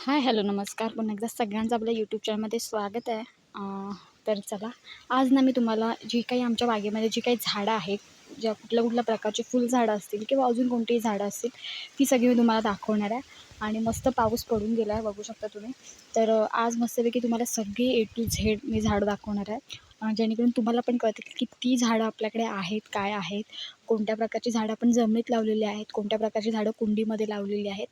Hi hello नमस्कार. पुन्हा एकदा सगळ्यांचं आपल्या यूट्यूब चॅनलमध्ये स्वागत आहे. तर चला आज ना मी तुम्हाला जी काही आमच्या बागेमध्ये जी काही झाडं आहेत ज्या कुठल्या कुठल्या प्रकारची फुलझाडं असतील किंवा अजून कोणतीही झाडं असतील ती सगळी मी तुम्हाला दाखवणार आहे. आणि मस्त पाऊस पडून गेला आहे बघू शकता तुम्ही. तर आज मस्तपैकी तुम्हाला सगळी ए टू झेड मी झाडं दाखवणार आहे. जेणेकरून तुम्हाला पण कळतं की किती झाडं आपल्याकडे आहेत काय आहेत कोणत्या प्रकारची झाडं आपण जमिनीत लावलेली आहेत कोणत्या प्रकारची झाडं कुंडीमध्ये लावलेली आहेत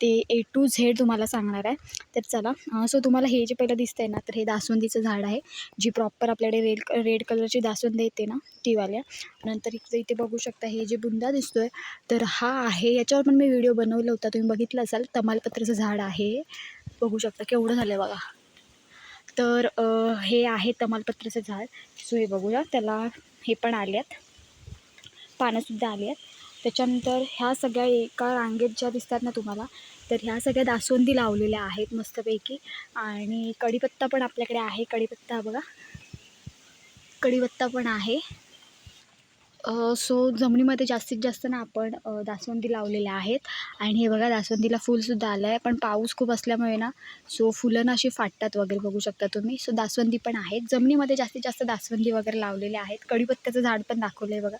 ते ए टू झेड तुम्हाला सांगणार आहे. तर चला सो तुम्हाला हे जे पहिलं दिसतंय ना तर हे दासवंदीचं झाड आहे जी प्रॉपर आपल्याकडे रेड रेड कलरची दासवंदी येते ना तीवाल्या. नंतर इकडे इथे बघू शकता हे जे बुंदा दिसतोय तर हा आहे याच्यावर पण मी व्हिडिओ बनवला होता तुम्ही बघितला असाल तमालपत्राचं झाड आहे. बघू शकता केवढं झालं आहे बघा. तर हे आहे तमालपत्राचं झाड. सो हे बघूया. त्याला हे पण आले आहेत. पानंसुद्धा आली आहेत. त्याच्यानंतर ह्या सगळ्या एका रांगेत ज्या दिसतात ना तुम्हाला तर ह्या सगळ्या दासवंदी लावलेल्या आहेत मस्तपैकी. आणि कढीपत्ता पण आपल्याकडे आहे. कढीपत्ता बघा. कढीपत्ता पण आहे. सो जमिनीमध्ये जास्तीत जास्त ना आपण जास्वंदी दासवंदी लावलेल्या आहेत. आणि हे बघा दासवंदीला फूलसुद्धा आलं आहे पण पाऊस खूप असल्यामुळे ना सो फुलं ना अशी फाटतात वगैरे बघू शकता तुम्ही. सो दासवंदी पण आहेत. जमिनीमध्ये जास्तीत जास्त दासवंदी वगैरे लावलेले आहेत. कढीपत्त्याचं झाड पण दाखवलं आहे बघा.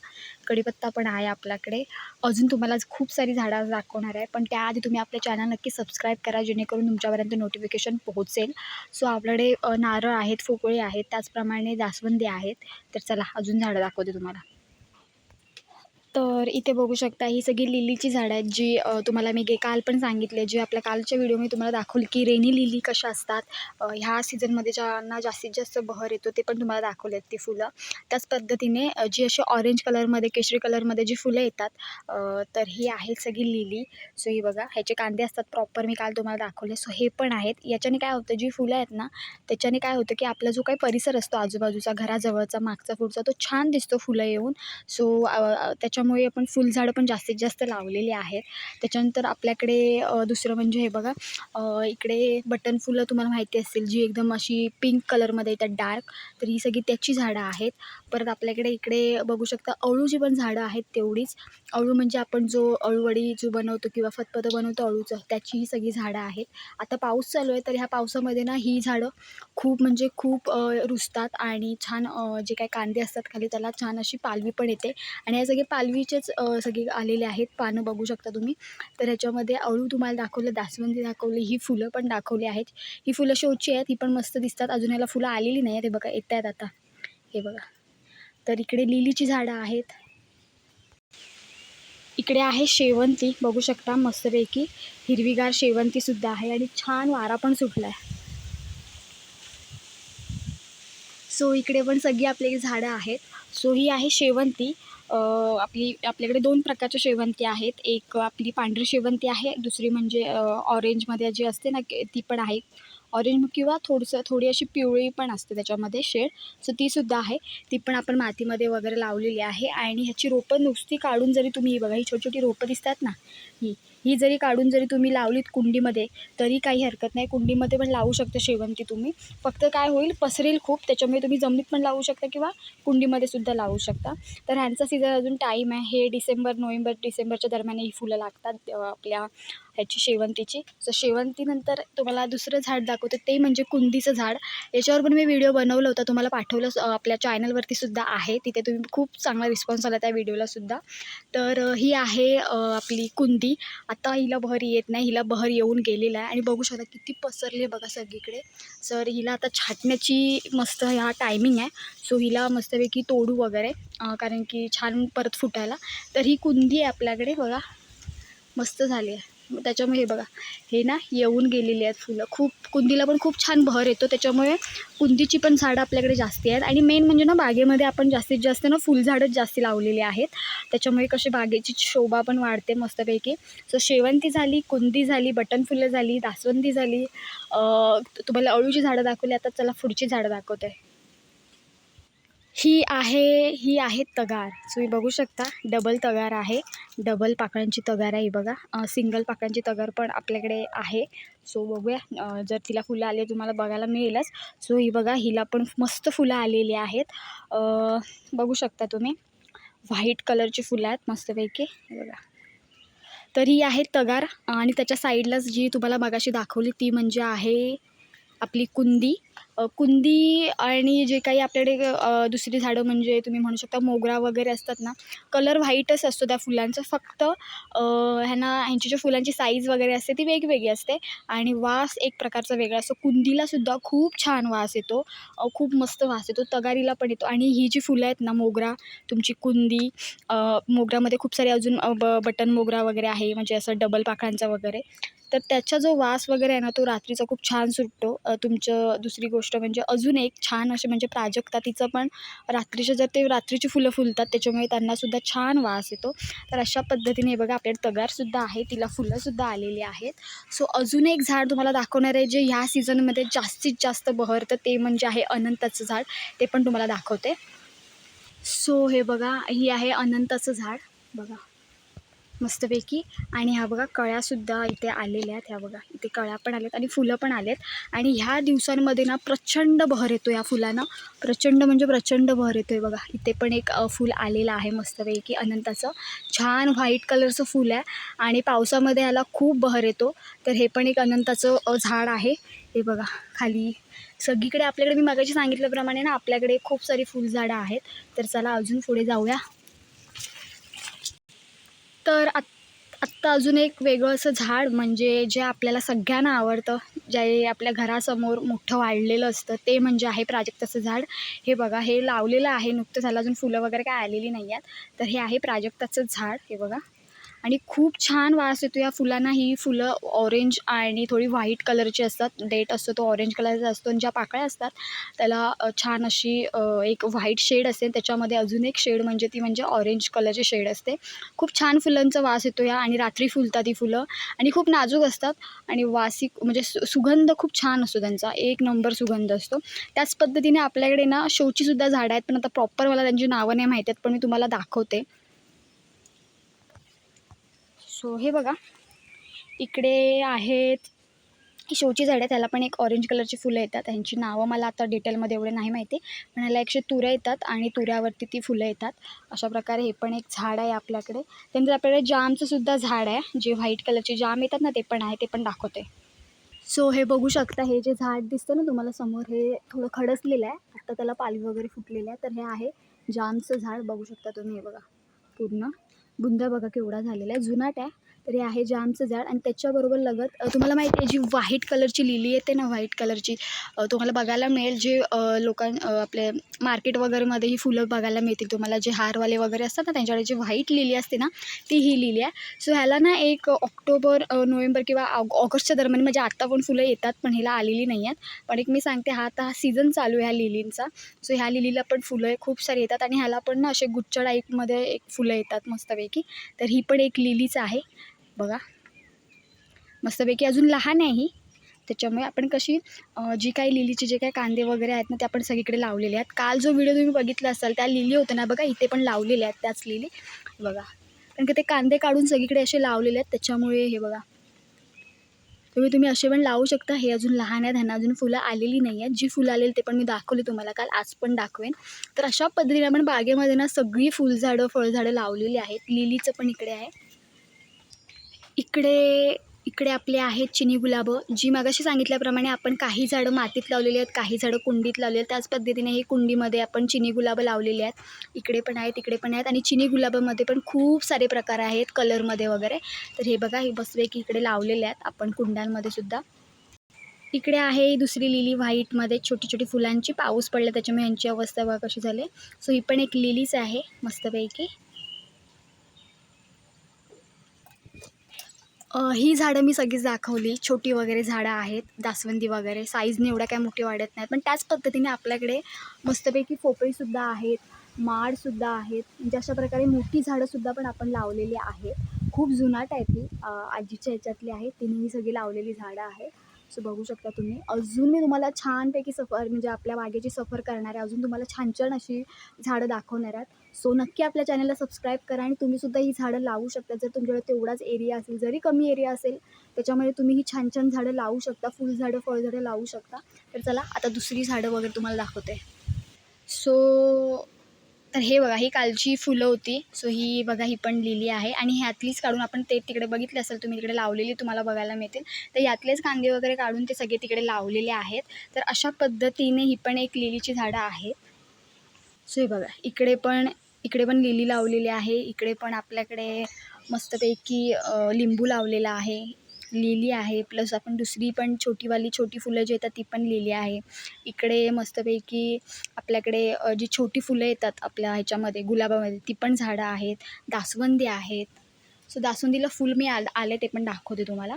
कढीपत्ता पण आहे आपल्याकडे. अजून तुम्हाला खूप सारी झाडं दाखवणार आहे. पण त्याआधी तुम्ही आपल्या चॅनल नक्की सबस्क्राईब करा जेणेकरून तुमच्यापर्यंत नोटिफिकेशन पोहोचेल. सो आपल्याकडे नारळ आहेत फोकळी आहेत. त्याचप्रमाणे जास्वंदी आहेत. तर चला अजून झाडं दाखवते तुम्हाला. तर इथे बघू शकता ही सगळी लिलीची झाडं आहेत जी तुम्हाला मी गे काल पण सांगितले जी आपल्या कालच्या व्हिडिओ मी तुम्हाला दाखवली की रेनी लिली कशा असतात. ह्या सीझनमध्ये ज्यांना जास्तीत जास्त बहर येतो ते पण तुम्हाला दाखवले आहेत ती फुलं. त्याच पद्धतीने जी अशी ऑरेंज कलरमध्ये केशरी कलरमध्ये जी फुलं येतात तर ही आहेत सगळी लिली. सो ही बघा ह्याचे कांदे असतात प्रॉपर मी काल तुम्हाला दाखवले. सो हे पण आहेत. याच्याने काय होतं जी फुलं आहेत ना त्याच्याने काय होतं की आपला जो काही परिसर असतो आजूबाजूचा घराजवळचा मागचा पुढचा तो छान दिसतो फुलं येऊन. सो त्याच्या त्याच्यामुळे आपण फुलझाडं पण जास्तीत जास्त लावलेली आहेत. त्याच्यानंतर आपल्याकडे दुसरं म्हणजे हे बघा इकडे बटन फुलं तुम्हाला माहिती असतील जी एकदम अशी पिंक कलरमध्ये येतात डार्क तर ही सगळी त्याची झाडं आहेत. परत आपल्याकडे इकडे बघू शकता अळूची पण झाडं आहेत तेवढीच. अळू म्हणजे आपण जो अळूवडी जो बनवतो किंवा फतफतं बनवतो अळूचं त्याची ही सगळी झाडं आहेत. आता पाऊस चालू आहे तर ह्या पावसामध्ये ना ही झाडं खूप म्हणजे खूप रुजतात आणि छान जे काही कांदे असतात खाली त्याला छान अशी पालवी पण येते. आणि या सगळे पालवी अ, सगळे आलेले आहेत. पानं बघू शकता तुम्ही. तर ह्याच्यामध्ये अळू तुम्हाला दाखवलं दासवंदी दाखवली ही फुलं पण दाखवली आहेत. ही फुलं शोची आहेत ही पण मस्त दिसतात. अजून याला फुलं आलेली नाही आहेत. हे बघा येत आहेत आता. हे बघा. तर इकडे लिलीची झाडं आहेत. इकडे आहे शेवंती बघू शकता मस्तपैकी. हिरवीगार शेवंतीसुद्धा आहे आणि छान वारा पण सुटला आहे सो इकडे पण सगळी आपली झाडं आहेत. सो ही आहे शेवंती. आपली आपल्याकडे दोन प्रकारच्या शेवंती आहेत. एक आपली पांढरी शेवंती आहे दुसरी म्हणजे ऑरेंजमध्ये जी असते ना ती पण आहे. ऑरेंज किंवा थोडंसं थोडी अशी पिवळी पण असते त्याच्यामध्ये शेड. सो तीसुद्धा आहे. ती पण आपण मातीमध्ये वगैरे लावलेली आहे. आणि ह्याची रोपं नुसती काढून जरी तुम्ही बघा ही छोटी छोटी रोपं दिसतात ना ही ही जरी काढून जरी तुम्ही लावलीत कुंडीमध्ये तरी काही हरकत नाही. कुंडीमध्ये पण लावू शकता शेवंती तुम्ही. फक्त काय होईल पसरेल खूप त्याच्यामुळे तुम्ही जमिनीत पण लावू शकता किंवा कुंडीमध्ये सुद्धा लावू शकता. तर ह्यांचा सीझन अजून टाईम आहे. हे डिसेंबर नोव्हेंबर डिसेंबरच्या दरम्यान ही फुलं लागतात आपल्या ह्याची शेवंतीची. तर शेवंतीनंतर तुम्हाला दुसरं झाड दाखवते. ते म्हणजे कुंदीचं झाड. याच्यावर पण मी व्हिडिओ बनवला होता. तुम्हाला पाठवलं आपल्या चॅनलवरती सुद्धा आहे. तिथे तुम्ही खूप चांगला रिस्पॉन्स आला त्या व्हिडिओला सुद्धा. तर ही आहे आपली कुंदी. आता हिला बहर येत नाही हिला बहर येऊन गेलेला आहे. आणि बघू शकता किती पसरली बघा सगळीकडे. सर हिला आता छाटण्याची मस्त ह्या टायमिंग आहे. सो हिला मस्तपैकी तोडू वगैरे कारण की छान परत फुटायला. तर ही कुंदी आहे आपल्याकडे बघा. मस्त झाली आहे. त्याच्यामुळे हे बघा हे ना येऊन गेलेली आहेत फुलं. खूप कुंदीला पण खूप छान भर येतो. त्याच्यामुळे कुंदीची पण झाडं आपल्याकडे जास्ती आहेत. आणि मेन म्हणजे ना बागेमध्ये आपण जास्तीत जास्त ना फुलझाडंच जास्ती लावलेली आहेत. त्याच्यामुळे कशी बागेची शोभा पण वाढते मस्तपैकी. सो शेवंती झाली कुंदी झाली बटन फुलं झाली दासवंदी झाली. तुम्हाला अळूची झाडं दाखवली. आता चला पुढची झाडं दाखवते. ही आहे ही आहे तगार. सो बघू शकता डबल तगार आहे. डबल पाकळ्यांची तगार आहे ही बघा. सिंगल पाकळ्यांची तगार पण आपल्याकडे आहे. सो बघूया. जर तिला फुलं आली तुम्हाला बघायला मिळेलच. सो ही बघा हिला पण मस्त फुलं आलेली आहेत. बघू शकता तुम्ही. व्हाईट कलरची फुलं आहेत मस्तपैकी. बघा. तर ही आहे तगार. आणि त्याच्या साईडलाच जी तुम्हाला मगाशी दाखवली ती म्हणजे आहे आपली कुंदी. कुंदी आणि जे काही आपल्याकडे दुसरी झाडं म्हणजे तुम्ही म्हणू शकता मोगरा वगैरे असतात ना कलर व्हाईटच असतो त्या फुलांचा. फक्त ह्यांना ह्यांची जी फुलांची साईज वगैरे असते ती वेगवेगळी असते आणि वास एक प्रकारचा वेगळा असतो. कुंदीलासुद्धा खूप छान वास येतो खूप मस्त वास येतो तगारीला पण येतो. आणि ही जी फुलं आहेत ना मोगरा तुमची कुंदी मोगऱ्यामध्ये खूप सारे अजून ब बटन मोगरा वगैरे आहे म्हणजे असं डबल पाकळ्यांचा वगैरे. तर त्याचा जो वास वगैरे आहे ना तो रात्रीचा खूप छान सुटतो. तुमचं दुसरी गोष्ट. म्हणजे अजून एक छान असे म्हणजे प्राजक्ता तिचं पण रात्रीचे जर ते रात्रीची फुलं फुलतात त्याच्यामुळे त्यांनासुद्धा छान वास येतो. तर अशा पद्धतीने हे बघा आपल्याकडे तगारसुद्धा आहे तिला फुलंसुद्धा आलेली आहेत. सो अजून एक झाड तुम्हाला दाखवणार आहे जे ह्या सीझनमध्ये जास्तीत जास्त बहरतं ते म्हणजे आहे अनंताचं झाड. ते पण तुम्हाला दाखवते. सो हे बघा ही आहे अनंताचं झाड. बघा. मस्तपैकी. आणि ह्या बघा कळ्यासुद्धा इथे आलेल्या आहेत. ह्या बघा इथे कळ्या पण आल्यात आणि फुलं पण आलेत. आणि ह्या दिवसांमध्ये ना प्रचंड बहर येतो या फुलांना. प्रचंड म्हणजे प्रचंड बहर येतो आहे बघा. इथे पण एक फूल आलेलं आहे मस्तपैकी अनंताचं. छान व्हाईट कलरचं फूल आहे. आणि पावसामध्ये याला खूप बहर येतो. तर हे पण एक अनंताचं झाड आहे. हे बघा खाली. सगळीकडे आपल्याकडे मी मागाशी सांगितल्याप्रमाणे ना आपल्याकडे खूप सारी फुलझाडं आहेत. तर चला अजून पुढे जाऊया. तर आत आत्ता अजून एक वेगळं असं झाड म्हणजे जे आपल्याला सगळ्यांना आवडतं जे आपल्या घरासमोर मोठं वाढलेलं असतं ते म्हणजे आहे प्राजक्ताचं झाड. हे बघा हे लावलेलं आहे नुकतं झालं अजून फुलं वगैरे काय आलेली नाही आहेत तर हे आहे प्राजक्ताचं झाड हे बघा. आणि खूप छान वास येतो या फुलांना. ही फुलं ऑरेंज आणि थोडी व्हाईट कलरची असतात. डेट असतो तो ऑरेंज कलरचा असतो आणि ज्या पाकळ्या असतात त्याला छान अशी एक व्हाईट शेड असते. त्याच्यामध्ये अजून एक शेड म्हणजे ती म्हणजे ऑरेंज कलरची शेड असते. खूप छान फुलांचा वास येतो या आणि रात्री फुलतात ही फुलं. आणि खूप नाजूक असतात आणि वासी म्हणजे सु सुगंध खूप छान असतो त्यांचा. एक नंबर सुगंध असतो. त्याच पद्धतीने आपल्याकडे ना शोचीसुद्धा झाडं आहेत. पण आता प्रॉपर मला त्यांची नावं नाही माहिती आहेत पण मी तुम्हाला दाखवते. सो हे बघा. इकडे आहेत ही शोची झाडं. त्याला पण एक ऑरेंज कलरची फुलं येतात. त्यांची नावं मला आता डिटेलमध्ये एवढे नाही माहिती. पण ह्याला एकशे तुऱ्या येतात आणि तुऱ्यावरती ती फुलं येतात. अशा प्रकारे हे पण एक झाड आहे आपल्याकडे. त्यानंतर आपल्याकडे जामचं सुद्धा झाड आहे. जे व्हाईट कलरचे जाम येतात ना ते पण आहे. ते पण दाखवते. सो हे बघू शकता हे जे झाड दिसतं ना तुम्हाला समोर हे थोडं खडसलेलं आहे. आता त्याला पालवी वगैरे फुटलेली आहे. तर हे आहे जामचं झाड. बघू शकता तुम्ही हे बघा. पूर्ण. बुंदा बघा केवढा झालेला आहे. जुनाट आहे तर हे आहे जामचं झाड आणि त्याच्याबरोबर लगत तुम्हाला माहिती आहे जी व्हाईट कलरची लिली येते ना व्हाईट कलरची. तुम्हाला बघायला मिळेल जे लोकां आपले मार्केट वगैरेमध्ये ही फुलं बघायला मिळतील. तुम्हाला जे हारवाले वगैरे असतात ना त्यांच्याकडे जी व्हाईट लिली असते ना ती ही लिली आहे. सो ह्याला ना एक ऑक्टोबर नोव्हेंबर किंवा ऑग ऑगस्टच्या दरम्यान म्हणजे आत्ता पण फुलं येतात पण ह्याला आलेली नाही आहेत. पण एक मी सांगते हा आता हा सीझन चालू आहे ह्या लिलींचा. सो ह्या लिलीला पण फुलं खूप सारी येतात. आणि ह्याला पण ना असे गुच्छ टाईपमध्ये एक फुलं येतात मस्तपैकी. तर ही पण एक लिलीच आहे. बघा. मस्तपैकी अजून लहान आहे ही. त्याच्यामुळे आपण कशी जी काही लिलीचे जे काही कांदे वगैरे आहेत ना ते आपण सगळीकडे लावलेले आहेत. काल जो व्हिडिओ तुम्ही बघितला असाल त्या लिली होत्या ना बघा इथे पण लावलेल्या आहेत त्याच लिली. बघा. कारण की ते कांदे काढून सगळीकडे असे लावलेले आहेत त्याच्यामुळे हे बघा. तुम्ही तुम्ही असे पण लावू शकता. हे अजून लहान आहेत ह्यांना अजून फुलं आलेली नाही आहेत. जी फुलं आलेली ते पण मी दाखवली तुम्हाला काल आज पण दाखवेन. तर अशा पद्धतीने आपण बागेमध्ये ना सगळी फुलझाडं फळझाडं लावलेली आहेत. लिलीचं पण इकडे आहे. इकडे इकडे आपले आहेत चिनी गुलाबं. जी मागाशी सांगितल्याप्रमाणे आपण काही झाडं मातीत लावलेली आहेत काही झाडं कुंडीत लावलेली आहेत. त्याच पद्धतीने ही कुंडीमध्ये आपण चिनी गुलाबं लावलेली आहेत. इकडे पण आहेत इकडे पण आहेत. आणि चिनी गुलाबामध्ये पण खूप सारे प्रकार आहेत कलरमध्ये वगैरे. तर हे बघा हे बसवे की इकडे लावलेले आहेत आपण कुंड्यांमध्ये सुद्धा. इकडे आहे दुसरी लिली व्हाईटमध्ये छोटी छोटी फुलांची. पाऊस पडला त्याच्यामुळे यांची अवस्था बघा कशी झाली. सो ही पण एक लिलीच आहे मस्तपैकी. ही झाडं मी सगळीच दाखवली. छोटी वगैरे झाडं आहेत जास्वंदी वगैरे. साईजने एवढ्या काय मोठी वाढत नाहीत. पण त्याच पद्धतीने आपल्याकडे मस्तपैकी पोपळीसुद्धा आहेत माडसुद्धा आहेत. म्हणजे अशा प्रकारे मोठी झाडंसुद्धा पण आपण लावलेली आहेत. खूप जुनाट आहेत ही. आजीच्या ह्याच्यातली आहे तिने ही सगळी लावलेली झाडं आहेत. सो बघू शकता तुम्ही. अजून मी तुम्हाला छानपैकी सफर म्हणजे आपल्या बागेची सफर करणार आहे. अजून तुम्हाला छान छान अशी झाडं दाखवणार आहेत. सो नक्की आपल्या चॅनलला सबस्क्राईब करा आणि तुम्हीसुद्धा ही झाडं लावू शकता. जर तुमच्याकडे तेवढाच एरिया असेल जरी कमी एरिया असेल त्याच्यामध्ये तुम्ही ही छान छान झाडं लावू शकता. फुलझाडं फळझाडं लावू शकता. तर चला आता दुसरी झाडं वगैरे तुम्हाला दाखवते. सो तर हे बघा ही कालची फुलं होती. सो ही बघा ही पण लिहिली आहे. आणि ह्यातलीच काढून आपण ते तिकडे बघितले असेल तुम्ही तिकडे लावलेली तुम्हाला बघायला मिळतील. तर यातलेच कांदे वगैरे काढून ते सगळे तिकडे लावलेले आहेत. तर अशा पद्धतीने ही पण एक लिलीची झाडं आहेत. सो हे बघा इकडे पण इकडे पण लिली लावलेली आहे. इकडे पण आपल्याकडे मस्तपैकी लिंबू लावलेला आहे. लिली आहे. प्लस आपण दुसरी पण छोटीवाली छोटी फुलं जी येतात ती पण लिहिली आहे. इकडे मस्तपैकी आपल्याकडे जी छोटी फुलं येतात आपल्या ह्याच्यामध्ये गुलाबामध्ये ती पण झाडं आहेत. दासवंदी आहेत. सो दासवंदीला फुल मी आल आले ते पण दाखवते तुम्हाला.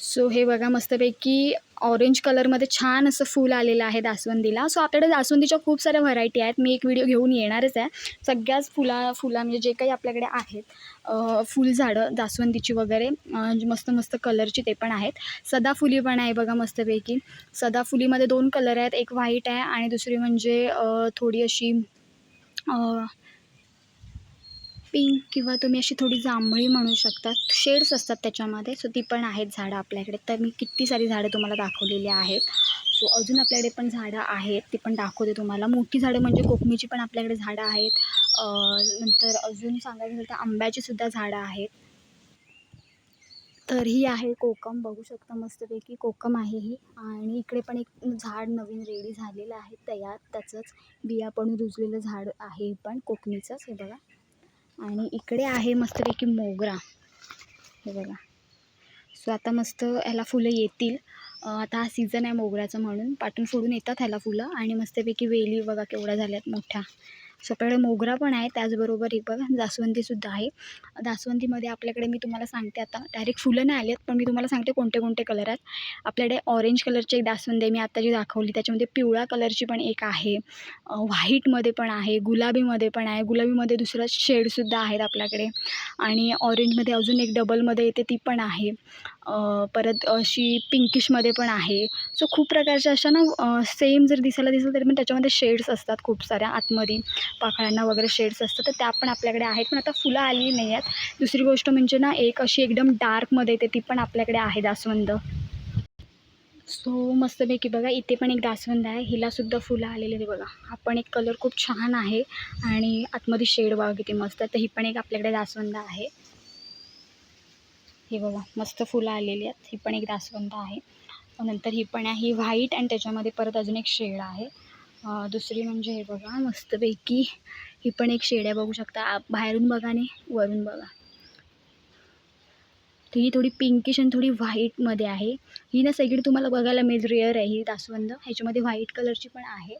सो हे बघा मस्तपैकी ऑरेंज कलरमध्ये छान असं फूल आलेलं आहे दासवंदीला सो आपल्याकडे दासवंदीच्या खूप साऱ्या व्हरायटी आहेत. मी एक व्हिडिओ घेऊन येणारच आहे. सगळ्याच फुला फुला म्हणजे जे काही आपल्याकडे आहेत फुलझाडं दासवंदीची वगैरे म्हणजे मस्त मस्त कलरची ते पण आहेत. सदाफुली पण आहे बघा मस्तपैकी. सदाफुलीमध्ये दोन कलर आहेत. एक व्हाईट आहे आणि दुसरी म्हणजे थोडी अशी पिंक किंवा तुम्ही अशी थोडी जांभळी म्हणू शकता. शेड्स असतात त्याच्यामध्ये. सो ती पण आहेत झाडं आपल्याकडे. तर मी किती सारी झाडं तुम्हाला दाखवलेली आहेत. सो अजून आपल्याकडे पण झाडं आहेत. ती पण दाखवते तुम्हाला. मोठी झाडं म्हणजे कोकमीची पण आपल्याकडे झाडं आहेत. नंतर अजून सांगायचं झालं तर आंब्याचीसुद्धा झाडं आहेत. तर ही आहे कोकम. बघू शकता मस्तपैकी कोकम आहे ही. आणि इकडे पण एक झाड नवीन रेडी झालेलं आहे. तयार त्याचंच बिया पण रुजलेलं झाड आहे पण कोकणीचंच हे बघा. आणि इकडे आहे मस्तपैकी मोगरा. हे बघा. सो आता मस्त ह्याला फुलं येतील. आता हा सीझन आहे मोगऱ्याचा म्हणून. पाटून फोडून येतात ह्याला फुलं. आणि मस्तपैकी वेली बघा केवढ्या झाल्यात मोठ्या. सगळे आपल्याकडे मोगरा पण आहे त्याचबरोबर एक बघा जास्वंदीसुद्धा आहे. जास्वंदीमध्ये आपल्याकडे मी तुम्हाला सांगते आता डायरेक्ट फुलं नाही आली आहेत पण मी तुम्हाला सांगते कोणते कोणते कलर आहेत. आपल्याकडे ऑरेंज कलरची एक जास्वंदी आहे मी आत्ता जी दाखवली त्याच्यामध्ये पिवळ्या कलरची पण एक आहे. व्हाईटमध्ये पण आहे गुलाबीमध्ये पण आहे गुलाबीमध्ये दुसरं शेडसुद्धा आहेत आपल्याकडे. आणि ऑरेंजमध्ये अजून एक डबलमध्ये येते ती पण आहे. परत अशी पिंकिशमध्ये पण आहे. सो खूप प्रकारच्या अशा ना सेम जर दिसायला दिसलं तरी पण त्याच्यामध्ये शेड्स असतात खूप साऱ्या आतमध्ये. पाखळ्यांना वगैरे शेड्स असतात तर त्या पण आपल्याकडे आहेत. पण आता फुलं आली नाही आहेत. दुसरी गोष्ट म्हणजे ना एक अशी एकदम डार्कमध्ये येते ती पण आपल्याकडे आहे जास्वंद. सो मस्तपैकी बघा इथे पण एक जास्वंद आहे. हिलासुद्धा फुलं आलेली आहे बघा. हा पण एक कलर खूप छान आहे आणि आतमध्ये शेड बघा किती मस्त. आहे तर ही पण एक आपल्याकडे जास्वंद आहे. हे बघा मस्त फुलं आलेली आहेत. ही पण एक जास्वंद आहे. नंतर ही पण आहे ही व्हाईट आणि त्याच्यामध्ये परत अजून एक शेड आहे. दुसरी म्हणजे हे बघा मस्तपैकी ही पण एक शेड आहे बघू शकता. बाहेरून बघा आणि वरून बघा. ती ही थोडी पिंकिश आणि थोडी व्हाईटमध्ये आहे. ही ना सगळी तुम्हाला बघायला मिळेल. रेअर आहे ही दासवंद. ह्याच्यामध्ये व्हाईट कलरची पण आहे.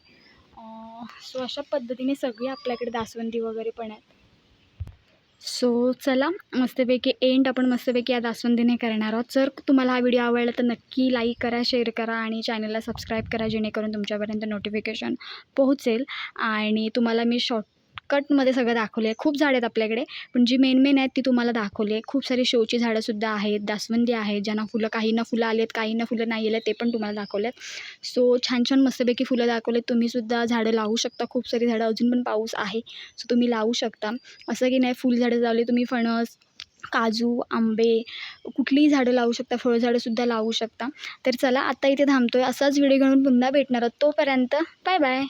सो अशा पद्धतीने सगळी आपल्याकडे दासवंदी वगैरे पण आहेत. सो चला मस्तपैकी एंड आपण मस्तपैकी या दासवंदीने करणार आहोत. जर तुम्हाला हा व्हिडिओ आवडला तर नक्की लाईक करा शेअर करा आणि चॅनलला सबस्क्राईब करा जेणेकरून तुमच्यापर्यंत नोटिफिकेशन पोहोचेल. आणि तुम्हाला मी शॉर्ट कटमध्ये सगळं दाखवले आहे. खूप झाडं आहेत आपल्याकडे पण जी मेन मेन आहेत ती तुम्हाला दाखवली आहे. खूप सारी शोची झाडंसुद्धा आहेत दासवंदी आहेत ज्यांना फुलं काहींना फुलं आली आहेत काहींना फुलं नाही आले ते पण तुम्हाला दाखवले आहेत. सो छान छान मस्तपैकी फुलं दाखवलेत तुम्हीसुद्धा झाडं लावू शकता. खूप सारी झाडं अजून पण पाऊस आहे सो तुम्ही लावू शकता. असं की नाही फुलझाडं लावली तुम्ही फणस काजू आंबे कुठलीही झाडं लावू शकता फळझाडंसुद्धा लावू शकता. तर चला आता इथे थांबतो आहे असाच व्हिडिओ घेऊन पुन्हा भेटणार आहोत. तोपर्यंत बाय बाय